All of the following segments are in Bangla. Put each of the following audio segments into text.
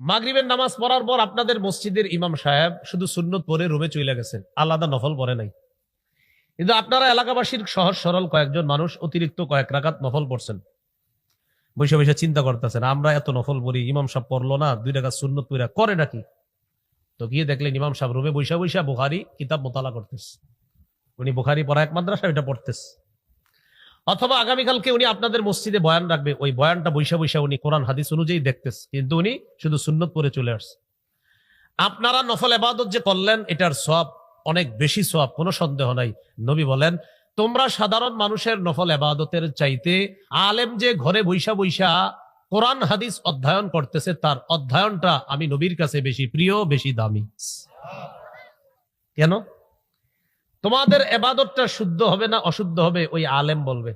মাগরিবের নামাজ পড়ার পর আপনাদের মসজিদের ইমাম সাহেব শুধু সুন্নত পরে রুমে চলে গেছেন, আলাদা নফল পড়ে নাই। কিন্তু আপনারা এলাকাবাসীর সহজ সরল কয়েকজন মানুষ অতিরিক্ত কয়েক রাকাত নফল পড়ছেন। বসে বসে চিন্তা করতেছেন, আমরা এত নফল পড়ি, ইমাম সাহেব পড়ল না, দুই টাকা সুন্নত পইরা করে নাকি? তো গিয়ে দেখলেন ইমাম সাহেব রুমে বৈশা বৈশা বুখারি কিতাব মোতালা করতেছে। উনি বুখারি পড়া এক মাদ্রাসা এটা পড়তেছে। অথবা আগামীকালকে উনি আপনাদের মসজিদে বয়ান রাখবে। ওই বয়ানটা বৈশা বৈশা উনি কোরআন, হাদিস অনুযায়ী দেখতেছে। কিন্তু উনি শুধু সুন্নত পরে চলে আসছে। আপনারা নফল এবাদত যে করলেন, এটার সব অনেক বেশি সব কোনো সন্দেহ নাই। নবী বলেন, তোমরা সাধারণ মানুষের নফল এবাদতের চাইতে আলেম যে ঘরে বৈশা বৈশা কোরআন, হাদিস অধ্যয়ন করতেছে, তার অধ্যয়নটা আমি নবীর কাছে বেশি প্রিয়, বেশি দামি। কেন? তোমাদের এবাদতটা শুদ্ধ হবে না অশুদ্ধ হবে, ওই আলেম বলবে।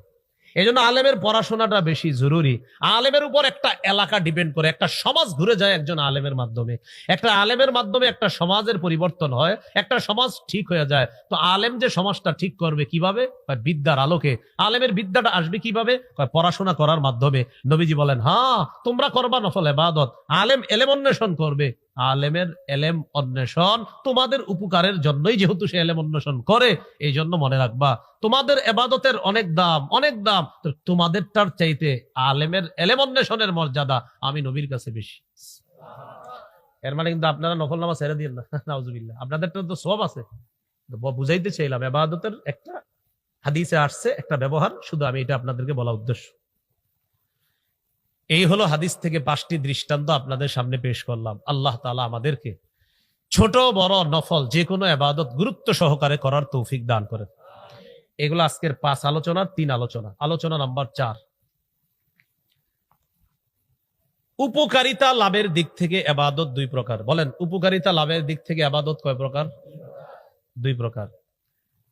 এই জন্য আলেমের পড়াশোনাটা বেশি জরুরি। আলেমের উপর একটা এলাকা ডিপেন্ড করে, একটা সমাজ ঘুরে যায় একজন আলেমের মাধ্যমে। একটা আলেমের মাধ্যমে একটা সমাজের পরিবর্তন হয়, একটা সমাজ ঠিক হয়ে যায়। তো আলেম যে সমাজটা ঠিক করবে কীভাবে? বিদ্যার আলোকে। আলেমের বিদ্যাটা আসবে কীভাবে? পড়াশোনা করার মাধ্যমে। নবীজি বলেন হ্যাঁ তোমরা করবা নফল এবাদত। আলেম এলেম অন্বেষণ করবে। আলেমের এলেম অন্বেষণ তোমাদের উপকারের জন্যই যেহেতু সে এলেম অন্বেষণ করে এই জন্য মনে রাখবা, তোমাদের এবাদতের অনেক দাম অনেক দাম, তো তোমাদেরটার চাইতে আলেমের এলেম অন্বেষণের মর্যাদা আমি নবীর কাছে বেশি। এর মানে কিন্তু আপনারা নফল নামা ছেড়ে দিন না আপনাদের তো সব আছে। বুঝাইতে চাইলাম, এবাদতের একটা হাদিসে আসছে, একটা ব্যবহার, শুধু আমি এটা আপনাদেরকে বলা উদ্দেশ্য। এই হলো হাদিস থেকে পাঁচটি দৃষ্টান্ত আপনাদের সামনে পেশ করলাম। আল্লাহ তাআলা আমাদেরকে ছোট, বড়, নফল যে কোনো এবাদত গুরুত্ব সহকারে করার তৌফিক দান করেন। এগুলো আজকের পাঁচ আলোচনার তিন আলোচনা। আলোচনা নাম্বার চার। উপকারিতা লাভের দিক থেকে এবাদত দুই প্রকার। বলেন, উপকারিতা লাভের দিক থেকে এবাদত কয় প্রকার? দুই প্রকার।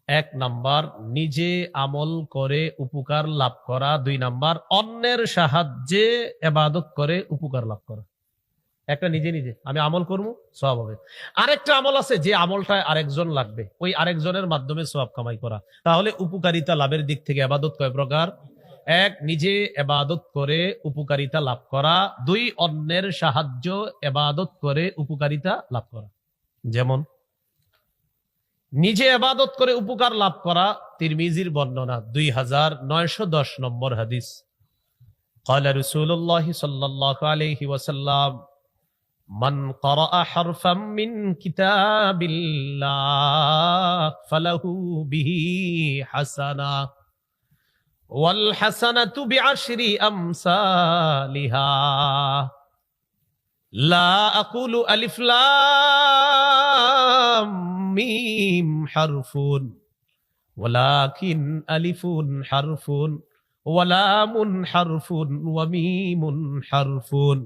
এক নাম্বার, নিজে আমল করে উপকার লাভ করা। দুই নাম্বার, অন্যের সাহায্যে এবাদত করে উপকার লাভ করা। একটা নিজে নিজে, আমি আমল করব সব হবে। আরেকটা আমল আছে, যে আমলটা আরেকজন লাগবে, ওই আরেকজনের মাধ্যমে সব কামাই করা। তাহলে উপকারিতা লাভের দিক থেকে এবাদত কয় প্রকার? এক, নিজে এবাদত করে উপকারিতা লাভ করা। দুই, অন্যের সাহায্য এবাদত করে উপকারিতা লাভ করা। যেমন? নিজে এবাদত করে উপকার লাভ করা তিরমিজির বর্ণনা দুই হাজার নয়শো দশ নম্বর হাদিস قال رسول الله صلى الله عليه وسلم من قرأ حرفا من كتاب الله فله به حسنة والحسنة بعشر أمثالها لا أقول ألف لام মিম হারফুন ওয়ালাকিন আলিফুন হারফুন ওয়ালামুন হারফুন ওয়ামিমুন হারফুন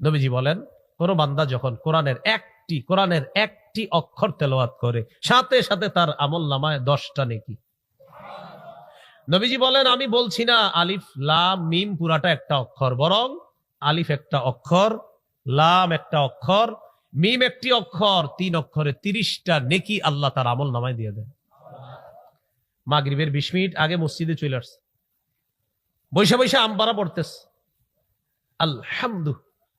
নবীজি বলেন, কোনো বান্দা যখন কোরআনের একটি কোরআনের একটি অক্ষর তেলাওয়াত করে, সাথে সাথে তার আমল নামায় দশটা নেকি। নবীজি বলেন, আমি বলছি না আলিফ, লাম, মিম পুরাটা একটা অক্ষর, বরং আলিফ একটা অক্ষর, লাম একটা অক্ষর মিম একটি অক্ষর, তিন অক্ষরে তিরিশটা নেকি আল্লাহ তার আমল নামায় দিয়ে দেন। মাগরিবের বিশ মিনিট আগে মসজিদে চলে আসছে। বৈশা বৈশা আমপারা পড়তেছে। আলহামদু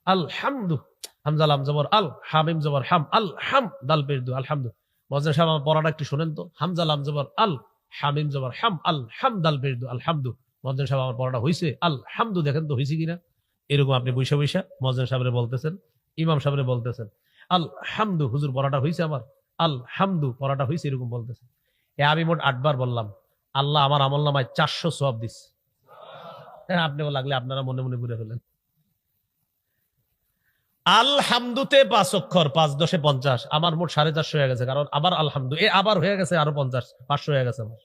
আলহামদু, হামজাল আম জবর, আল হামিম জবর, হাম, আল হাম, দাল পেশ দু আলহামদু। মজার সাহেব আমার পড়াটা একটু শোনেন তো। হামজাল আম জবর, আল হামিম জবর, হাম, আল হাম, দাল পেশ দু আলহামদু। মজার সাহেব আমার পড়াটা হয়েছে দেখেন তো হয়েছে কিনা। এরকম আপনি বৈশা বৈশা মজার সাহেবরে বলতেছেন। ইমাম সাহেবরে বলতেছেন, আলহামদু, হুজুর পড়াটা হয়েছে আমার। আলহামদু, পড়াটা হয়েছে এরকম বলতেছেন। এ আমি মোট আটবার বললাম, আল্লাহ আমার আমল নামায় চারশো সব দিস হ্যাঁ আপনিও লাগলে আপনারা মনে মনে ঘুরে ফেলেন। আলহামদুতে পাঁচ অক্ষর, পাঁচ দশে পঞ্চাশ। আমার মোট সাড়ে চারশো হয়ে গেছে, কারণ আবার আলহামদু। এ আবার হয়ে গেছে আরও পঞ্চাশ, পাঁচশো হয়ে গেছে আমার।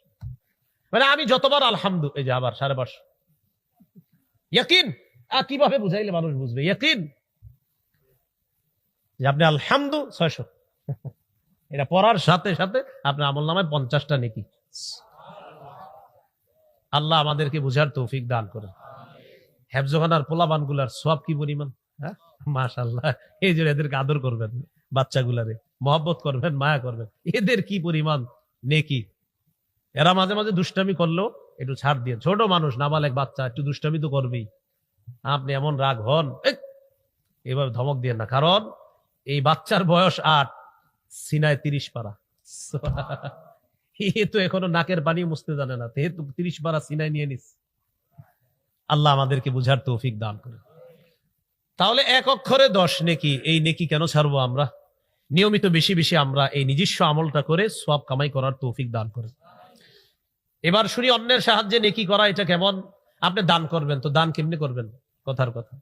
মানে আমি যতবার আলহামদু, এই যে আবার সাড়ে পাঁচশো। ইয়াকিন! কীভাবে বুঝাইলে মানুষ বুঝবে? ইয়াকিন! যে আপনি আলহামদু ছয়শো। এটা পড়ার সাথে সাথে আপনার আমল নামায় পঞ্চাশটা নাকি। আল্লাহ আমাদেরকে বুঝার তৌফিক দান করে হেফজখানার পোলাবানগুলার সব কি পরিমাণ? হ্যাঁ? এই এদেরকে আদর করবেন মহব্বত করবেন, মায়া করবেন, এদের কি পরিমাণ নেকি? এরা মাঝে মাঝে দুষ্টামি করলেও একটু ছাড় দিয়ে। ছোট মানুষ, নাবালেক বাচ্চা, একটু দুষ্টামি তো করবেই। আপনি এমন রাগ হন এভাবে ধমক দিয়ে না। কারণ এই বাচ্চার বয়স আট। সিনায় তিরিশ পারা। তো এখনও নাকের পানি মুছতে জানে না। যেহেতু তিরিশ পারা সিনায় নিয়ে নিস। আল্লাহ আমাদেরকে বুঝার তৌফিক দান করে। তাহলে এক অক্ষরে দশ নেকি। এই নেকি কেন ছাড়বো আমরা? নিয়মিত বেশি বেশি আমরা এই নিজস্ব আমলটা করে সব কামাই করার তৌফিক দান করে। এবার শুনি অন্যের সাহায্যে নেকি করা এটা কেমন? আপনি দান করবেন তো, দান কেমনি করবেন? কথার কথা।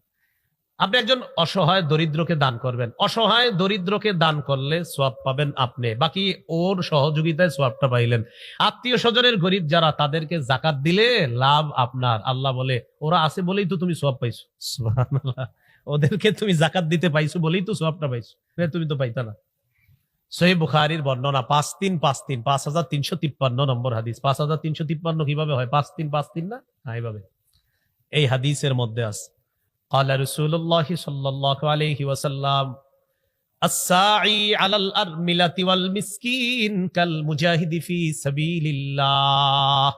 আপনি একজন অসহায় দরিদ্রকে দান করবেন। অসহায় দরিদ্রকে দান করলে সোয়াব পাবেন আপনি। বাকি ওর সহযোগিতায় সোয়াবটা পাইলেন। আত্মীয় স্বজনের গরিব যারা, তাদেরকে জাকাত দিলে লাভ আপনার। আল্লাহ বলে, ওরা আছে বলেই তো তুমি সোয়াব পাইছো। ওদেরকে তুমি জাকাত দিতে পাইছো বলেই তো সোয়াবটা পাইছো। তুমি তো পাইতা না। সহি বুখারির বর্ণনা, পাঁচ তিন পাঁচ তিন, পাঁচ হাজার তিনশো তিপ্পান্ন নম্বর হাদিস। পাঁচ হাজার তিনশো তিপ্পান্ন কীভাবে হয়? পাঁচ তিন পাঁচ তিন না? হ্যাঁ এইভাবে। এই হাদিসের মধ্যে আছে। قال رسول الله صلى الله عليه وسلم الساعي على الأرملة والمسكين كالمجاهد في سبيل الله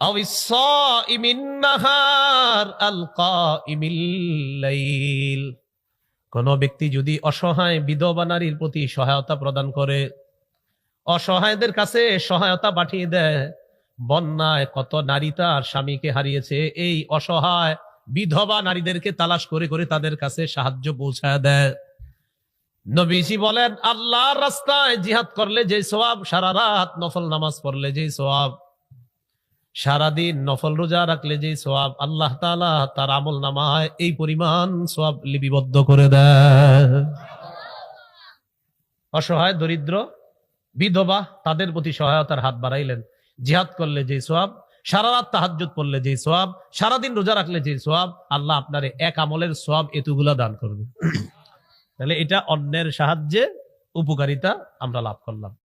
أو الصائم النهار القائم الليل কোন ব্যক্তি যদি অসহায় বিধবা নারীর প্রতি সহায়তা প্রদান করে অসহায়দের কাছে সহায়তা পাঠিয়ে দেয় বন্যায় কত নারী তার স্বামীকে হারিয়েছে এই অসহায় বিধবা নারীদেরকে তালাশ করে করে তাদের কাছে সাহায্য পৌঁছায় দেয়। নবীজি বলেন, আল্লাহর রাস্তায় জিহাদ করলে যে সোয়াব সারা রাত নফল নামাজ পড়লে যে সোয়াব সারাদিন নফল রোজা রাখলে যে সোয়াব আল্লাহ তাআলা তার আমল নামায় এই পরিমাণ সোয়াব লিপিবদ্ধ করে দেয়। অসহায়, দরিদ্র বিধবা তাদের প্রতি সহায়তার হাত বাড়াইলেন। জিহাদ করলে যে সোয়াব সারা রাত তাহাজ্জুদ পড়লে যে সোয়াব সারাদিন রোজা রাখলে যে সোয়াব আল্লাহ আপনার এক আমলের সোয়াব এতুগুলা দান করবে। তাহলে এটা অন্যের সাহায্যে উপকারিতা আমরা লাভ করলাম।